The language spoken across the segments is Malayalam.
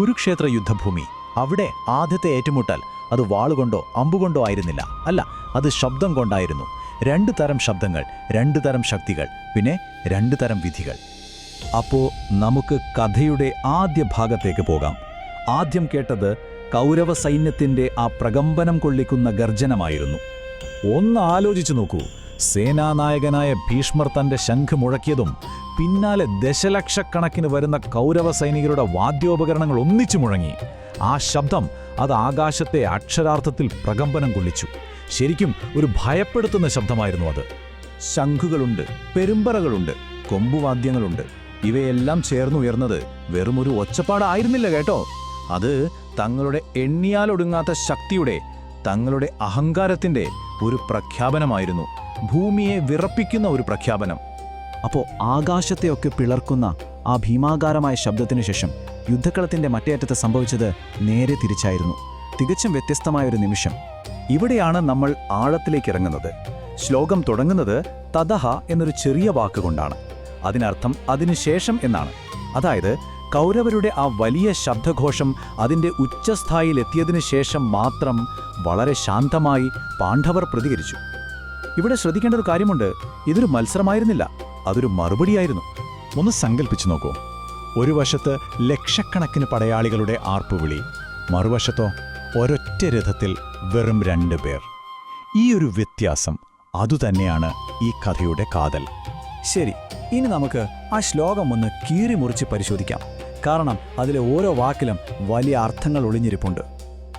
കുരുക്ഷേത്ര യുദ്ധഭൂമി. അവിടെ ആദ്യത്തെ ഏറ്റുമുട്ടൽ അത് വാളുകൊണ്ടോ അമ്പുകൊണ്ടോ ആയിരുന്നില്ല. അല്ല അത് ശബ്ദം കൊണ്ടായിരുന്നു. രണ്ടു തരം ശബ്ദങ്ങൾ രണ്ടു തരം ശക്തികൾ പിന്നെ രണ്ടു തരം വിധികൾ. അപ്പോൾ നമുക്ക് കഥയുടെ ആദ്യ ഭാഗത്തേക്ക് പോകാം. ആദ്യം കേട്ടത് കൗരവ സൈന്യത്തിന്റെ ആ പ്രകമ്പനം കൊള്ളിക്കുന്ന ഗർജനമായിരുന്നു. ഒന്ന് ആലോചിച്ചു നോക്കൂ. സേനാനായകനായ ഭീഷ്മർ തന്റെ ശംഖ് മുഴക്കിയതും പിന്നാലെ ദശലക്ഷക്കണക്കിന് വരുന്ന കൗരവ സൈനികരുടെ വാദ്യോപകരണങ്ങൾ ഒന്നിച്ചു മുഴങ്ങി. ആ ശബ്ദം അത് ആകാശത്തെ അക്ഷരാർത്ഥത്തിൽ പ്രകമ്പനം കൊള്ളിച്ചു. ശരിക്കും ഒരു ഭയപ്പെടുത്തുന്ന ശബ്ദമായിരുന്നു അത്. ശംഖുകളുണ്ട് പെരുമ്പറകളുണ്ട് കൊമ്പുവാദ്യങ്ങളുണ്ട്. ഇവയെല്ലാം ചേർന്നുയർന്നത് വെറുമൊരു ഒച്ചപ്പാടായിരുന്നില്ല കേട്ടോ. അത് തങ്ങളുടെ എണ്ണിയാലൊടുങ്ങാത്ത ശക്തിയുടെ തങ്ങളുടെ അഹങ്കാരത്തിന്റെ ഒരു പ്രഖ്യാപനമായിരുന്നു. ഭൂമിയെ വിറപ്പിക്കുന്ന ഒരു പ്രഖ്യാപനം. അപ്പോൾ ആകാശത്തെയൊക്കെ പിളർക്കുന്ന ആ ഭീമാകാരമായ ശബ്ദത്തിനു ശേഷം യുദ്ധക്കളത്തിന്റെ മറ്റേ അറ്റത്ത് സംഭവിച്ചത് നേരെ തിരിച്ചായിരുന്നു. തികച്ചും വ്യത്യസ്തമായ ഒരു നിമിഷം. ഇവിടെയാണ് നമ്മൾ ആഴത്തിലേക്ക് ഇറങ്ങുന്നത്. ശ്ലോകം തുടങ്ങുന്നത് തദഹ എന്നൊരു ചെറിയ വാക്കുകൊണ്ടാണ് അതിനർത്ഥം അതിനുശേഷം എന്നാണ്. അതായത് കൗരവരുടെ ആ വലിയ ശബ്ദഘോഷം അതിന്റെ ഉച്ചസ്ഥായിലെത്തിയതിനു ശേഷം മാത്രം വളരെ ശാന്തമായി പാണ്ഡവർ പ്രതികരിച്ചു. ഇവിടെ ശ്രദ്ധിക്കേണ്ട ഒരു കാര്യമുണ്ട്. ഇതൊരു മത്സരമായിരുന്നില്ല. അതൊരു മറുപടിയായിരുന്നു. ഒന്ന് സങ്കല്പിച്ചു നോക്കൂ. ഒരു വശത്ത് ലക്ഷക്കണക്കിന് പടയാളികളുടെ ആർപ്പുവിളി മറുവശത്തോ ഒരൊറ്റ രഥത്തിൽ വെറും രണ്ട് പേർ. ഈ ഒരു വ്യത്യാസം അതുതന്നെയാണ് ഈ കഥയുടെ കാതൽ. ശരി ഇനി നമുക്ക് ആ ശ്ലോകം ഒന്ന് കീറി മുറിച്ച് പരിശോധിക്കാം. കാരണം അതിലെ ഓരോ വാക്കിലും വലിയ അർത്ഥങ്ങൾ ഒളിഞ്ഞിരിപ്പുണ്ട്.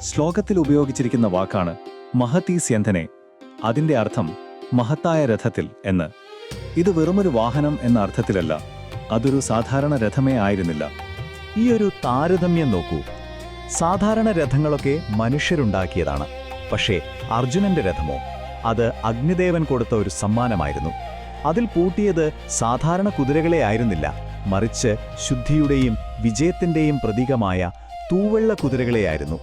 ശ്ലോകത്തിൽ ഉപയോഗിച്ചിരിക്കുന്ന വാക്കാണ് മഹതീ സ്യന്ധനെ. അതിന്റെ അർത്ഥം മഹത്തായ രഥത്തിൽ എന്ന്. ഇത് വെറുമൊരു വാഹനം എന്ന അർത്ഥത്തിലല്ല. അതൊരു സാധാരണ രഥമേ ആയിരുന്നില്ല. ഈ ഒരു താരതമ്യം നോക്കൂ. സാധാരണ രഥങ്ങളൊക്കെ മനുഷ്യരുണ്ടാക്കിയതാണ്. പക്ഷേ അർജുനന്റെ രഥമോ? അത് അഗ്നിദേവൻ കൊടുത്ത ഒരു സമ്മാനമായിരുന്നു. അതിൽ പൂട്ടിയത് സാധാരണ കുതിരകളെ ആയിരുന്നില്ല. മറിച്ച് ശുദ്ധിയുടെയും വിജയത്തിന്റെയും പ്രതീകമായ തൂവെള്ള കുതിരകളെയായിരുന്നു.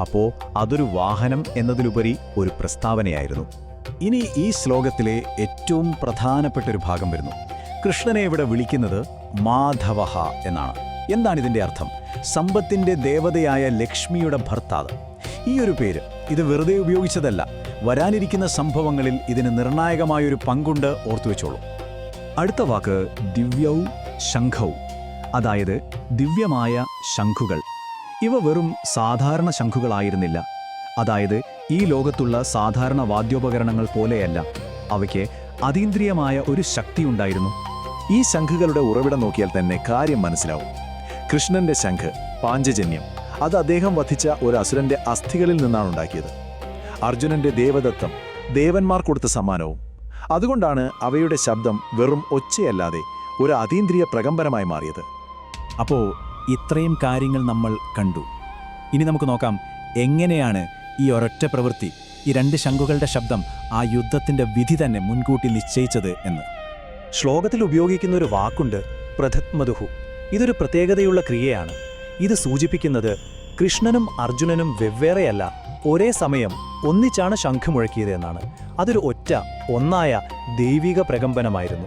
അപ്പോ അതൊരു വാഹനം എന്നതിലുപരി ഒരു പ്രസ്താവനയായിരുന്നു. ഇനി ഈ ശ്ലോകത്തിലെ ഏറ്റവും പ്രധാനപ്പെട്ട ഒരു ഭാഗം വരുന്നു. കൃഷ്ണനെ ഇവിടെ വിളിക്കുന്നത് മാധവഹ എന്നാണ്. എന്താണ് ഇതിന്റെ അർത്ഥം? സമ്പത്തിന്റെ ദേവതയായ ലക്ഷ്മിയുടെ ഭർത്താവ്. ഈ ഒരു പേര് ഇത് വെറുതെ ഉപയോഗിച്ചതല്ല. വരാനിരിക്കുന്ന സംഭവങ്ങളിൽ ഇതിന് നിർണായകമായൊരു പങ്കുണ്ട് ഓർത്തുവെച്ചോളൂ അടുത്ത വാക്ക് ദിവ്യൗ ശംഖൗ. അതായത് ദിവ്യമായ ശംഖുകൾ. ഇവ വെറും സാധാരണ ശംഖുകളായിരുന്നില്ല. അതായത് ഈ ലോകത്തുള്ള സാധാരണ വാദ്യോപകരണങ്ങൾ പോലെയല്ല. അവയ്ക്ക് അതീന്ദ്രിയമായ ഒരു ശക്തിയുണ്ടായിരുന്നു ഈ ശംഖുകളുടെ ഉറവിടം നോക്കിയാൽ തന്നെ കാര്യം മനസ്സിലാവും. കൃഷ്ണന്റെ ശംഖ് പാഞ്ചജന്യം അത് അദ്ദേഹം വധിച്ച ഒരു അസുരന്റെ അസ്ഥികളിൽ നിന്നാണ് ഉണ്ടാക്കിയത്. അർജുനന്റെ ദേവദത്തം ദേവന്മാർ കൊടുത്ത സമ്മാനവും. അതുകൊണ്ടാണ് അവയുടെ ശബ്ദം വെറും ഒച്ചയല്ലാതെ ഒരു അതീന്ദ്രിയ പ്രകമ്പനമായി മാറിയത്. അപ്പോൾ ഇത്രയും കാര്യങ്ങൾ നമ്മൾ കണ്ടു. ഇനി നമുക്ക് നോക്കാം എങ്ങനെയാണ് ഈ ഒരൊറ്റ പ്രവൃത്തി ഈ രണ്ട് ശംഖുകളുടെ ശബ്ദം ആ യുദ്ധത്തിന്റെ വിധി തന്നെ മുൻകൂട്ടി നിശ്ചയിച്ചത് എന്ന്. ശ്ലോകത്തിൽ ഉപയോഗിക്കുന്ന ഒരു വാക്കുണ്ട് പ്രഥത്മതുഹു ഇതൊരു പ്രത്യേകതയുള്ള ക്രിയയാണ്. ഇത് സൂചിപ്പിക്കുന്നത് കൃഷ്ണനും അർജുനനും വെവ്വേറെയല്ല ഒരേ സമയം ഒന്നിച്ചാണ് ശംഖ് മുഴക്കിയത് എന്നാണ്. അതൊരു ഒറ്റ ഒന്നായ ദൈവിക പ്രകമ്പനമായിരുന്നു.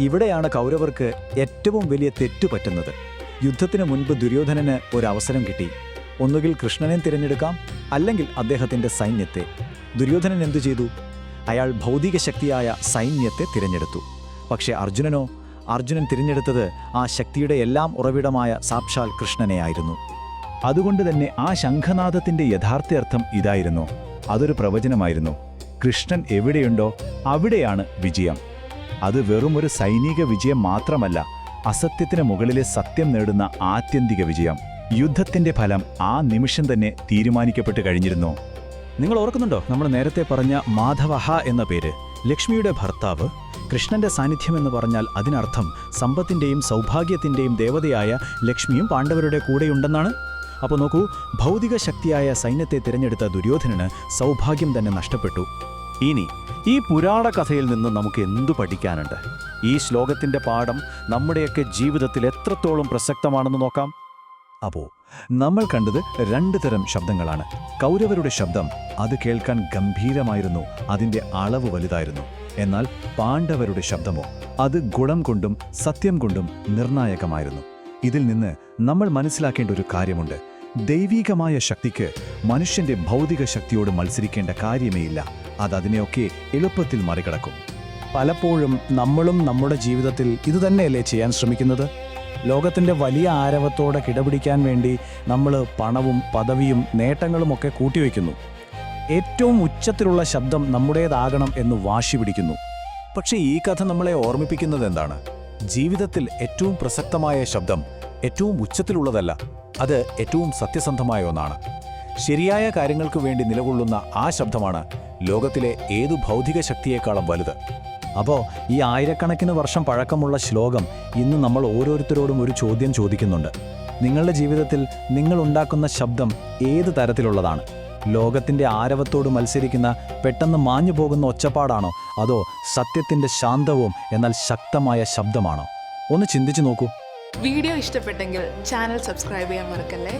ഇവിടെയാണ് കൗരവർക്ക് ഏറ്റവും വലിയ തെറ്റു പറ്റുന്നത്. യുദ്ധത്തിന് മുൻപ് ദുര്യോധനന് ഒരു അവസരം കിട്ടി. ഒന്നുകിൽ കൃഷ്ണനെ തിരഞ്ഞെടുക്കാം അല്ലെങ്കിൽ അദ്ദേഹത്തിന്റെ സൈന്യത്തെ. ദുര്യോധനൻ എന്തു ചെയ്തു? അയാൾ ഭൗതിക ശക്തിയായ സൈന്യത്തെ തിരഞ്ഞെടുത്തു. പക്ഷേ അർജുനനോ അർജുനൻ തിരഞ്ഞെടുത്തത് ആ ശക്തിയുടെ എല്ലാം ഉറവിടമായ സാക്ഷാൽ കൃഷ്ണനെയായിരുന്നു അതുകൊണ്ട് തന്നെ ആ ശംഖനാഥത്തിന്റെ യഥാർത്ഥ അർത്ഥം ഇതായിരുന്നു. അതൊരു പ്രവചനമായിരുന്നു. കൃഷ്ണൻ എവിടെയുണ്ടോ അവിടെയാണ് വിജയം. അത് വെറും ഒരു സൈനിക വിജയം മാത്രമല്ല അസത്യത്തിന് മുകളിലെ സത്യം നേടുന്ന ആത്യന്തിക വിജയം. യുദ്ധത്തിന്റെ ഫലം ആ നിമിഷം തന്നെ തീരുമാനിക്കപ്പെട്ട് കഴിഞ്ഞിരുന്നു. നിങ്ങൾ ഓർക്കുന്നുണ്ടോ? നമ്മൾ നേരത്തെ പറഞ്ഞ മാധവഹ എന്ന പേര്. ലക്ഷ്മിയുടെ ഭർത്താവ് കൃഷ്ണന്റെ സാന്നിധ്യം എന്ന് പറഞ്ഞാൽ അതിനർത്ഥം സമ്പത്തിന്റെയും സൗഭാഗ്യത്തിന്റെയും ദേവതയായ ലക്ഷ്മിയും പാണ്ഡവരുടെ കൂടെയുണ്ടെന്നാണ്? അപ്പോൾ നോക്കൂ ഭൗതിക ശക്തിയായ സൈന്യത്തെ തിരഞ്ഞെടുത്ത ദുര്യോധനന് സൗഭാഗ്യം തന്നെ നഷ്ടപ്പെട്ടു. ഇനി ഈ പുരാണ കഥയിൽ നിന്ന് നമുക്ക് എന്തു പഠിക്കാനുണ്ട്? ഈ ശ്ലോകത്തിന്റെ പാഠം നമ്മുടെയൊക്കെ ജീവിതത്തിൽ എത്രത്തോളം പ്രസക്തമാണെന്ന് നോക്കാം. അപ്പോ നമ്മൾ കണ്ടത് രണ്ട് തരം ശബ്ദങ്ങളാണ്. കൗരവരുടെ ശബ്ദം അത് കേൾക്കാൻ ഗംഭീരമായിരുന്നു അതിന്റെ അളവ് വലുതായിരുന്നു. എന്നാൽ പാണ്ഡവരുടെ ശബ്ദമോ അത് ഗുണം കൊണ്ടും സത്യം കൊണ്ടും നിർണായകമായിരുന്നു. ഇതിൽ നിന്ന് നമ്മൾ മനസ്സിലാക്കേണ്ട ഒരു കാര്യമുണ്ട്. ദൈവീകമായ ശക്തിക്ക് മനുഷ്യന്റെ ഭൗതിക ശക്തിയോട് മത്സരിക്കേണ്ട കാര്യമേയില്ല അത് അതിനെയൊക്കെ എളുപ്പത്തിൽ മറികടക്കും. പലപ്പോഴും നമ്മളും നമ്മുടെ ജീവിതത്തിൽ ഇതുതന്നെയല്ലേ ചെയ്യാൻ ശ്രമിക്കുന്നത്? ലോകത്തിന്റെ വലിയ ആരവത്തോടെ കിടപിടിക്കാൻ വേണ്ടി നമ്മൾ പണവും പദവിയും നേട്ടങ്ങളുമൊക്കെ കൂട്ടിവെക്കുന്നു ഏറ്റവും ഉച്ചത്തിലുള്ള ശബ്ദം നമ്മുടേതാകണം എന്ന് വാശി പിടിക്കുന്നു. പക്ഷേ ഈ കഥ നമ്മളെ ഓർമ്മിപ്പിക്കുന്നത് എന്താണ് ജീവിതത്തിൽ ഏറ്റവും പ്രസക്തമായ ശബ്ദം ഏറ്റവും ഉച്ചത്തിലുള്ളതല്ല അത് ഏറ്റവും സത്യസന്ധമായ ഒന്നാണ്. ശരിയായ കാര്യങ്ങൾക്ക് വേണ്ടി നിലകൊള്ളുന്ന ആ ശബ്ദമാണ് ലോകത്തിലെ ഏതു ഭൗതിക ശക്തിയേക്കാളും വലുത്. അപ്പോൾ ഈ ആയിരക്കണക്കിന് വർഷം പഴക്കമുള്ള ശ്ലോകം ഇന്ന് നമ്മൾ ഓരോരുത്തരോടും ഒരു ചോദ്യം ചോദിക്കുന്നുണ്ട്. നിങ്ങളുടെ ജീവിതത്തിൽ നിങ്ങൾ ഉണ്ടാക്കുന്ന ശബ്ദം ഏത് തരത്തിലുള്ളതാണ്? ലോകത്തിന്റെ ആരവത്തോട് മത്സരിക്കുന്ന പെട്ടെന്ന് മാഞ്ഞു പോകുന്ന ഒച്ചപ്പാടാണോ? അതോ സത്യത്തിന്റെ ശാന്തവും എന്നാൽ ശക്തമായ ശബ്ദമാണോ? ഒന്ന് ചിന്തിച്ചു നോക്കൂ. വീഡിയോ ഇഷ്ടപ്പെട്ടെങ്കിൽ ചാനൽ സബ്സ്ക്രൈബ് ചെയ്യാൻ മറക്കല്ലേ?